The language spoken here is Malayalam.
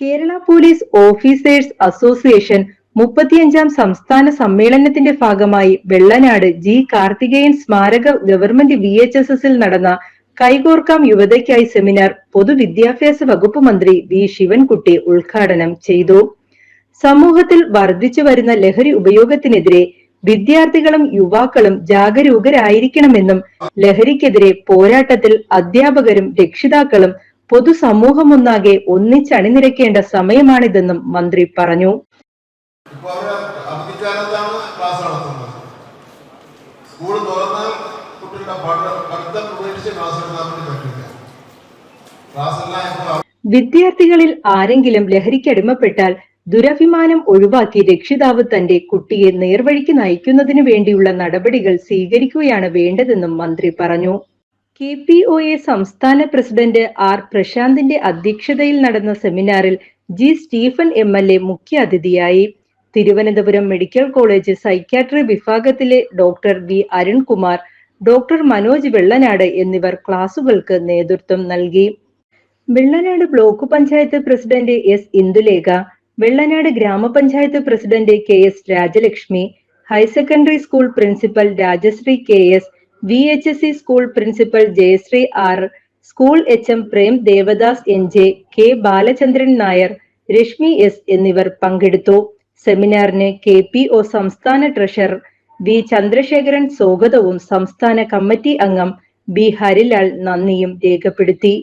കേരള പോലീസ് ഓഫീസേഴ്സ് അസോസിയേഷൻ മുപ്പത്തിയഞ്ചാം സംസ്ഥാന സമ്മേളനത്തിന്റെ ഭാഗമായി വെള്ളനാട് ജി കാർത്തികേയൻ സ്മാരക ഗവൺമെന്റ് വി എച്ച് എസ് എസിൽ നടന്ന കൈകോർക്കാം യുവതയ്ക്കായി സെമിനാർ പൊതുവിദ്യാഭ്യാസ വകുപ്പ് മന്ത്രി വി ശിവൻകുട്ടി ഉദ്ഘാടനം ചെയ്തു. സമൂഹത്തിൽ വർദ്ധിച്ചു വരുന്ന ലഹരി ഉപയോഗത്തിനെതിരെ വിദ്യാർത്ഥികളും യുവാക്കളും ജാഗരൂകരായിരിക്കണമെന്നും ലഹരിക്കെതിരെ പോരാട്ടത്തിൽ അധ്യാപകരും രക്ഷിതാക്കളും പൊതുസമൂഹമൊന്നാകെ ഒന്നിച്ചണിനിരക്കേണ്ട സമയമാണിതെന്നും മന്ത്രി പറഞ്ഞു. വിദ്യാർത്ഥികളിൽ ആരെങ്കിലും ലഹരിക്കടിമപ്പെട്ടാൽ ദുരഭിമാനം ഒഴിവാക്കി രക്ഷിതാവ് തന്റെ കുട്ടിയെ നേർവഴിക്ക് നയിക്കുന്നതിനു വേണ്ടിയുള്ള നടപടികൾ സ്വീകരിക്കുകയാണ് വേണ്ടതെന്നും മന്ത്രി പറഞ്ഞു. കെ പി ഒ എ സംസ്ഥാന പ്രസിഡന്റ് ആർ പ്രശാന്തിന്റെ അധ്യക്ഷതയിൽ നടന്ന സെമിനാറിൽ G Stephen M L A മുഖ്യാതിഥിയായി. തിരുവനന്തപുരം മെഡിക്കൽ കോളേജ് സൈക്യാട്രി വിഭാഗത്തിലെ doctor V Arunkumar doctor Manoj Vellanad എന്നിവർ ക്ലാസുകൾക്ക് നേതൃത്വം നൽകി. Vellanad block panchayat president S Indulekha Vellanad ഗ്രാമപഞ്ചായത്ത് president K S Rajalakshmi higher secondary school principal Rajasree K S V H S C school principal Jayasree R school H M Prem Devadas N J K Balachandran Nair Reshmi S എന്നിവർ പങ്കെടുത്തു. സെമിനാറിന് കെ പി ഒ സംസ്ഥാന ട്രഷറർ വി ചന്ദ്രശേഖരൻ സ്വാഗതവും സംസ്ഥാന കമ്മിറ്റി അംഗം ബി ഹരിലാൽ നന്ദിയും രേഖപ്പെടുത്തി.